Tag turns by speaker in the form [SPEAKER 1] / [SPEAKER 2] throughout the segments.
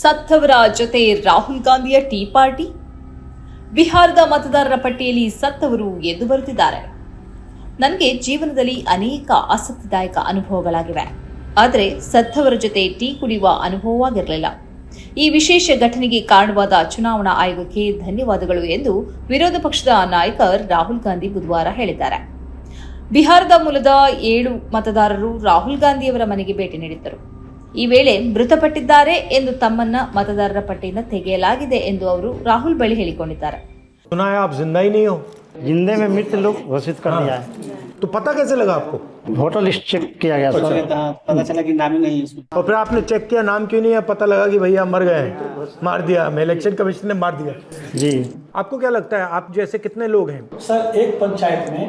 [SPEAKER 1] ಸತ್ತವರ ಜೊತೆ ರಾಹುಲ್ ಗಾಂಧಿಯ ಟೀ ಪಾರ್ಟಿ? ಬಿಹಾರದ ಮತದಾರರ ಪಟ್ಟಿಯಲ್ಲಿ ಸತ್ತವರು ಎದ್ದು ಬರುತ್ತಿದ್ದಾರೆ. ನನಗೆ ಜೀವನದಲ್ಲಿ ಅನೇಕ ಆಸಕ್ತಿದಾಯಕ ಅನುಭವಗಳಾಗಿವೆ. ಆದರೆ ಸತ್ತವರ ಜೊತೆ ಟೀ ಕುಡಿಯುವ ಅನುಭವವಾಗಿರಲಿಲ್ಲ. ಈ ವಿಶೇಷ ಘಟನೆಗೆ ಕಾರಣವಾದ ಚುನಾವಣಾ ಆಯೋಗಕ್ಕೆ ಧನ್ಯವಾದಗಳು ಎಂದು ವಿರೋಧ ಪಕ್ಷದ ನಾಯಕ ರಾಹುಲ್ ಗಾಂಧಿ ಬುಧವಾರ ಹೇಳಿದ್ದಾರೆ. ಬಿಹಾರದ ಮೂಲದ ಏಳು ಮತದಾರರು ರಾಹುಲ್ ಗಾಂಧಿಯವರ ಮನೆಗೆ ಭೇಟಿ ನೀಡಿದ್ದರು. ಈ ವೇಳೆ ಮೃತಪಟ್ಟಿದ್ದಾರೆ ಎಂದು ತಮ್ಮನ್ನ ಮತದಾರರ ಪಟ್ಟಿಯಿಂದ ತೆಗೆಯಲಾಗಿದೆ ಎಂದು ಅವರು ರಾಹುಲ್ ಬಳಿ ಹೇಳಿಕೊಂಡಿದ್ದಾರೆ
[SPEAKER 2] सुना है आप जिंदा ही नहीं हो
[SPEAKER 3] जिंदे में मृत लोग घोषित कर दिया है
[SPEAKER 2] तो पता कैसे लगा आपको
[SPEAKER 3] वोटर लिस्ट चेक किया गया सर
[SPEAKER 4] पता चला कि नाम ही नहीं है इसमें
[SPEAKER 2] और फिर आपने चेक किया नाम क्यों नहीं है पता लगा कि भैया मर गए हैं मार दिया हमें इलेक्शन कमीशन ने मार दिया
[SPEAKER 3] जी
[SPEAKER 2] आपको क्या लगता है आप जैसे कितने लोग हैं
[SPEAKER 5] सर एक पंचायत में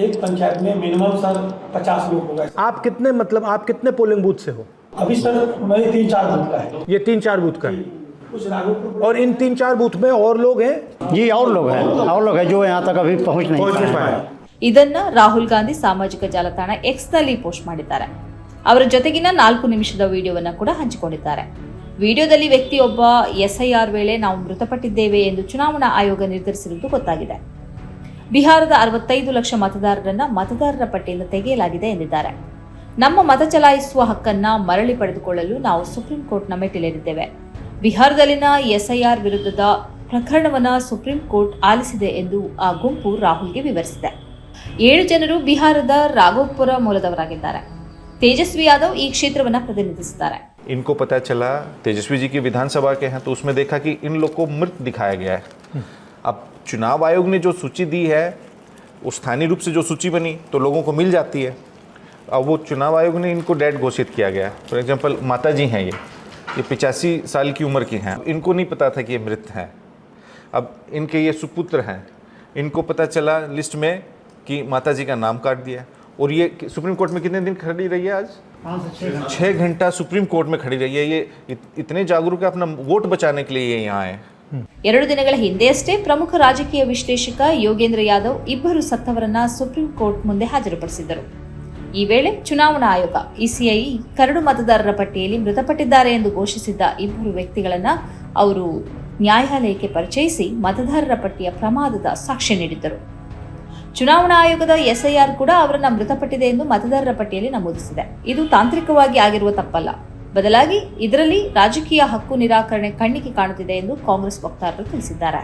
[SPEAKER 5] एक पंचायत में मिनिमम सर पचास लोग होगा
[SPEAKER 2] आप कितने मतलब आप कितने पोलिंग बूथ से हो
[SPEAKER 5] अभी सर मेरे तीन चार बूथ का है
[SPEAKER 2] ये तीन चार बूथ का है
[SPEAKER 5] कुछ राघोपुर
[SPEAKER 2] और इन तीन चार बूथ में और लोग हैं
[SPEAKER 3] जी और लोग हैं और लोग हैं जो यहाँ तक अभी पहुँच नहीं
[SPEAKER 2] पहुंच
[SPEAKER 3] पाए
[SPEAKER 2] नहीं पाए
[SPEAKER 1] ಇದನ್ನ ರಾಹುಲ್ ಗಾಂಧಿ ಸಾಮಾಜಿಕ ಜಾಲತಾಣ ಎಕ್ಸ್ನಲ್ಲಿ ಪೋಸ್ಟ್ ಮಾಡಿದ್ದಾರೆ ಅವರ ಜೊತೆಗಿನ ನಾಲ್ಕು ನಿಮಿಷದ ವಿಡಿಯೋವನ್ನ ಕೂಡ ಹಂಚಿಕೊಂಡಿದ್ದಾರೆ ವಿಡಿಯೋದಲ್ಲಿ ವ್ಯಕ್ತಿಯೊಬ್ಬ ಎಸ್ಐಆರ್ ವೇಳೆ ನಾವು ಮೃತಪಟ್ಟಿದ್ದೇವೆ ಎಂದು ಚುನಾವಣಾ ಆಯೋಗ ನಿರ್ಧರಿಸಿರುವುದು ಗೊತ್ತಾಗಿದೆ ಬಿಹಾರದ ಅರವತ್ತೈದು ಲಕ್ಷ ಮತದಾರರನ್ನ ಮತದಾರರ ಪಟ್ಟಿಯಿಂದ ತೆಗೆಯಲಾಗಿದೆ ಎಂದಿದ್ದಾರೆ ನಮ್ಮ ಮತ ಚಲಾಯಿಸುವ ಹಕ್ಕನ್ನ ಮರಳಿ ಪಡೆದುಕೊಳ್ಳಲು ನಾವು ಸುಪ್ರೀಂ ಕೋರ್ಟ್ನ ಮೆಟ್ಟಿಲೇರಿದ್ದೇವೆ ಬಿಹಾರದಲ್ಲಿನ ಎಸ್ಐಆರ್ ವಿರುದ್ಧದ ಪ್ರಕರಣವನ್ನ ಸುಪ್ರೀಂ ಕೋರ್ಟ್ ಆಲಿಸಿದೆ ಎಂದು ಆ ಗುಂಪು ರಾಹುಲ್ಗೆ ವಿವರಿಸಿದೆ ಏಳು ಜನರು ಬಿಹಾರದ ರಾಘೋಪುರ ಮೂಲದವರಾಗಿದ್ದಾರೆ ತೇಜಸ್ವಿ ಯಾದವ್ ಈ ಕ್ಷೇತ್ರವನ್ನ ಪ್ರತಿನಿಧಿಸುತ್ತಾರೆ
[SPEAKER 6] इनको पता चला तेजस्वी जी की विधानसभा के हैं तो उसमें देखा कि इन लोग को मृत दिखाया गया है अब चुनाव आयोग ने जो सूची दी है वो स्थानीय रूप से जो सूची बनी तो लोगों को मिल जाती है अब वो चुनाव आयोग ने इनको डेड घोषित किया गया फॉर एग्जांपल माता जी हैं ये ये पिचासी साल की उम्र की हैं इनको नहीं पता था कि ये मृत हैं अब इनके ये सुपुत्र हैं इनको पता चला लिस्ट में कि माता जी का नाम काट दिया और ये सुप्रीम कोर्ट में कितने दिन खड़ी रही है आज छः घंटा सुप्रीम कोर्ट में खड़ी रही है ये इत- इतने जागरूक है अपना वोट बचाने के लिए ये यहाँ आए
[SPEAKER 1] ಎರಡು ದಿನಗಳ ಹಿಂದೆಯಷ್ಟೇ ಪ್ರಮುಖ ರಾಜಕೀಯ ವಿಶ್ಲೇಷಕ ಯೋಗೇಂದ್ರ ಯಾದವ್ ಇಬ್ಬರು ಸತ್ತವರನ್ನ ಸುಪ್ರೀಂ ಕೋರ್ಟ್ ಮುಂದೆ ಹಾಜರುಪಡಿಸಿದ್ದರು ಈ ವೇಳೆ ಚುನಾವಣಾ ಆಯೋಗ, ಇಸಿಐ ಕರಡು ಮತದಾರರ ಪಟ್ಟಿಯಲ್ಲಿ ಮೃತಪಟ್ಟಿದ್ದಾರೆ ಎಂದು ಘೋಷಿಸಿದ್ದ ಇಬ್ಬರು ವ್ಯಕ್ತಿಗಳನ್ನ ಅವರು ನ್ಯಾಯಾಲಯಕ್ಕೆ ಪರಿಚಯಿಸಿ ಮತದಾರರ ಪಟ್ಟಿಯ ಪ್ರಮಾದದ ಸಾಕ್ಷ್ಯ ನೀಡಿದ್ದರು. ಚುನಾವಣಾ ಆಯೋಗದ ಎಸ್ಐಆರ್ ಕೂಡ ಅವರನ್ನು ಮೃತಪಟ್ಟಿದೆ ಎಂದು ಮತದಾರರ ಪಟ್ಟಿಯಲ್ಲಿ ನಮೂದಿಸಿದೆ. ಇದು ತಾಂತ್ರಿಕವಾಗಿ ಆಗಿರುವ ತಪ್ಪಲ್ಲ. ಬದಲಾಗಿ ಇದರಲ್ಲಿ ರಾಜಕೀಯ ಹಕ್ಕು ನಿರಾಕರಣೆ ಕಣ್ಣಿಗೆ ಕಾಣುತ್ತಿದೆ ಎಂದು ಕಾಂಗ್ರೆಸ್ ವಕ್ತಾರರು ತಿಳಿಸಿದ್ದಾರೆ.